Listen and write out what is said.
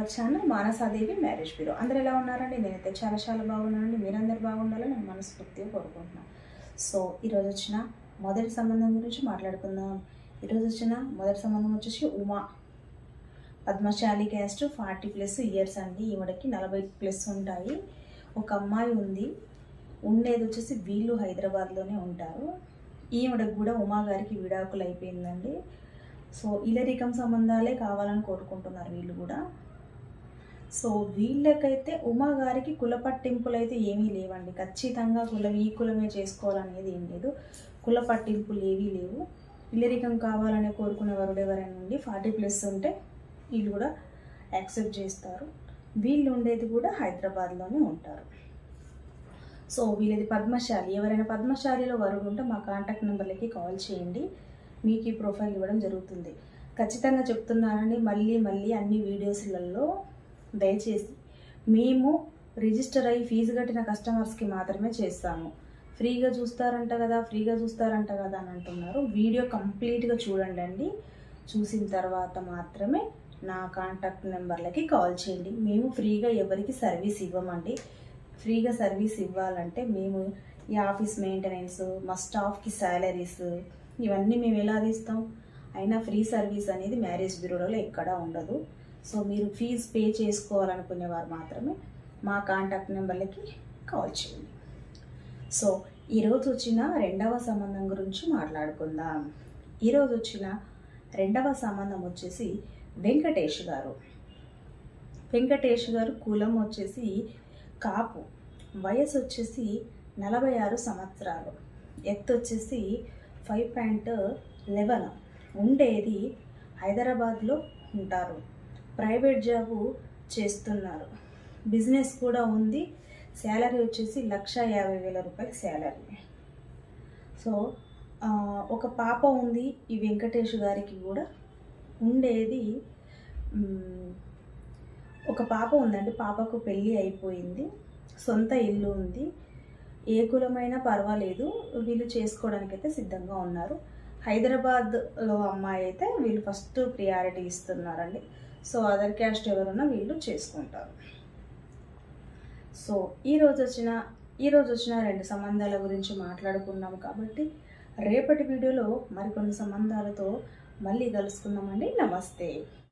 Our channel Manasadevi marriage bureau. అందరు ఎలా ఉన్నారండి? నేనైతే చాలా చాలా బాగున్నానండి. మీరందరూ బాగుండాలని నేను మనస్ఫూర్తిగా కోరుకుంటున్నాను సో ఈరోజు వచ్చిన మొదటి సంబంధం గురించి మాట్లాడుకుందాం. ఈరోజు వచ్చిన మొదటి సంబంధం వచ్చేసి Uma. Padmashali caste forty plus years అండి. ఈవిడకి నలభై ప్లస్ ఉంటాయి. ఒక అమ్మాయి ఉంది. ఉండేది వచ్చేసి వీళ్ళు హైదరాబాద్లోనే ఉంటారు. ఈవిడకి కూడా ఉమా గారికి విడాకులు అయిపోయిందండి. సో ఇలరికం సంబంధాలే కావాలని కోరుకుంటున్నారు వీళ్ళు కూడా. సో వీళ్ళకైతే ఉమా గారికి కుల పట్టింపులు అయితే ఏమీ లేవండి. ఖచ్చితంగా కులం ఈ కులమే చేసుకోవాలనేది ఏం లేదు. కుల పట్టింపులు ఏవీ లేవు. ఇల్లరికం కావాలని కోరుకునే వరుడు ఎవరైనా ఉండి ఫార్టీ ప్లస్ ఉంటే వీళ్ళు కూడా యాక్సెప్ట్ చేస్తారు. వీళ్ళు ఉండేది కూడా హైదరాబాద్లోనే ఉంటారు. సో వీళ్ళది పద్మశాలి. ఎవరైనా పద్మశాలిలో వరుడు ఉంటే మా కాంటాక్ట్ నెంబర్లకి కాల్ చేయండి. మీకు ఈ ప్రొఫైల్ ఇవ్వడం జరుగుతుంది. ఖచ్చితంగా చెప్తున్నానండి. మళ్ళీ మళ్ళీ అన్ని వీడియోస్లలో దయచేసి మేము రిజిస్టర్ అయ్యి ఫీజు కట్టిన కస్టమర్స్కి మాత్రమే చేస్తాము. ఫ్రీగా చూస్తారంట కదా ఫ్రీగా చూస్తారంట కదా అని అంటున్నారు. వీడియో కంప్లీట్గా చూడండి అండి. చూసిన తర్వాత మాత్రమే నా కాంటాక్ట్ నెంబర్లకి కాల్ చేయండి. మేము ఫ్రీగా ఎవరికి సర్వీస్ ఇవ్వమండి. ఫ్రీగా సర్వీస్ ఇవ్వాలంటే మేము ఈ ఆఫీస్ మెయింటెనెన్స్ మా స్టాఫ్కి శాలరీస్ ఇవన్నీ మేము ఎలా తీస్తాం? అయినా ఫ్రీ సర్వీస్ అనేది మ్యారేజ్ బ్యూరోలో ఎక్కడా ఉండదు. సో మీరు ఫీజు పే చేసుకోవాలనుకునేవారు మాత్రమే మా కాంటాక్ట్ నెంబర్లకి కాల్ చేయండి. సో ఈరోజు వచ్చిన రెండవ సంబంధం గురించి మాట్లాడుకుందాం. ఈరోజు వచ్చిన రెండవ సంబంధం వచ్చేసి వెంకటేష్ గారు. వెంకటేష్ గారు కులం వచ్చేసి కాపు. వయసు వచ్చేసి నలభై ఆరు సంవత్సరాలు. ఎత్తు వచ్చేసి ఫైవ్ పాయింట్ లెవెన్. ఉండేది హైదరాబాద్లో ఉంటారు. ప్రైవేట్ జాబు చేస్తున్నారు. బిజినెస్ కూడా ఉంది. శాలరీ వచ్చేసి లక్ష యాభై వేల రూపాయల శాలరీ. సో ఒక పాప ఉంది ఈ వెంకటేష్ గారికి కూడా. ఉండేది ఒక పాప ఉందండి. పాపకు పెళ్ళి అయిపోయింది. సొంత ఇల్లు ఉంది. ఏ కులమైనా పర్వాలేదు. వీళ్ళు చేసుకోవడానికి అయితే సిద్ధంగా ఉన్నారు. హైదరాబాద్లో అమ్మాయి అయితే వీళ్ళు ఫస్ట్ ప్రియారిటీ ఇస్తున్నారండి. సో అదర్ క్యాస్ట్ ఎవరున్నా వీళ్ళు చేసుకుంటారు. సో ఈరోజు వచ్చిన ఈరోజు వచ్చిన రెండు సంబంధాల గురించి మాట్లాడుకున్నాం కాబట్టి రేపటి వీడియోలో మరికొన్ని సంబంధాలతో మళ్ళీ కలుసుకుందామండి. నమస్తే.